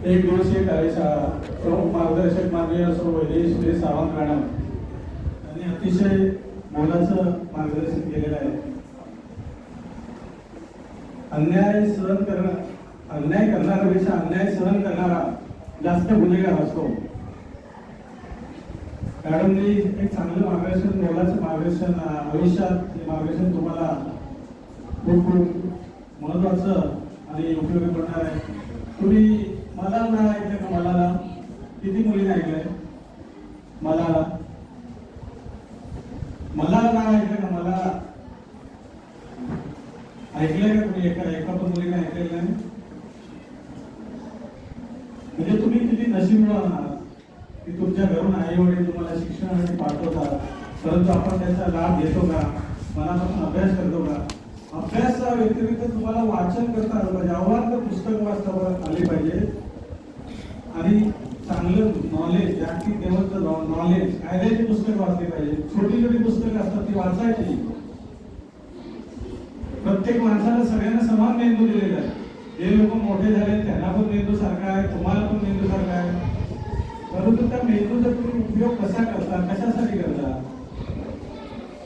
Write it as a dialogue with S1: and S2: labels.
S1: एक दिवसीय कार्यशाळा प्रमुख मार्गदर्शक माननीय सौ वैदेश श्री सावंत मॅडम आणि अतिशय मोलाचं मार्गदर्शन केलेलं आहे. अन्याय सहन करणं अन्याय करणाऱ्यापेक्षा अन्याय सहन करणारा जास्त गुन्हेगार असतो. मॅडमनी एक चांगलं मार्गदर्शन मोलाचं मार्गदर्शन आयुष्यात ते मार्गदर्शन तुम्हाला खूप खूप महत्वाचं आणि उपयोगी पडणार आहे. तुम्ही मला ना ऐकलं का मला किती मुलीने ऐकलंय मला मला ना ऐकलं का मला ऐकलंय का तुम्ही एका एका पण मुलीने ऐकलेलं नाही? म्हणजे तुम्ही किती नशीब आहात की तुमच्या घरून आई वडील तुम्हाला शिक्षणासाठी पाठवतात परंतु आपण त्याचा लाभ घेतो का? मनापासून अभ्यास करतो का? अभ्यासा व्यतिरिक्त तुम्हाला वाचन करता आलं पाहिजे. पुस्तक वाचता आले पाहिजे. आणि चांगलं नॉलेज जागतिक देवाचं नॉलेज कायद्याची पुस्तक वाचली पाहिजे. छोटी छोटी पुस्तकं असतात ती वाचायची. प्रत्येक माणसाला सगळ्यांना समान मेंदू दिलेला आहे. जे लोक मोठे झाले त्यांना पण मेंदू सारखा आहे तुम्हाला पण मेंदू सारखा आहे. परंतु त्या मेंदूचा तुम्ही उपयोग कसा करता? कशासाठी करता?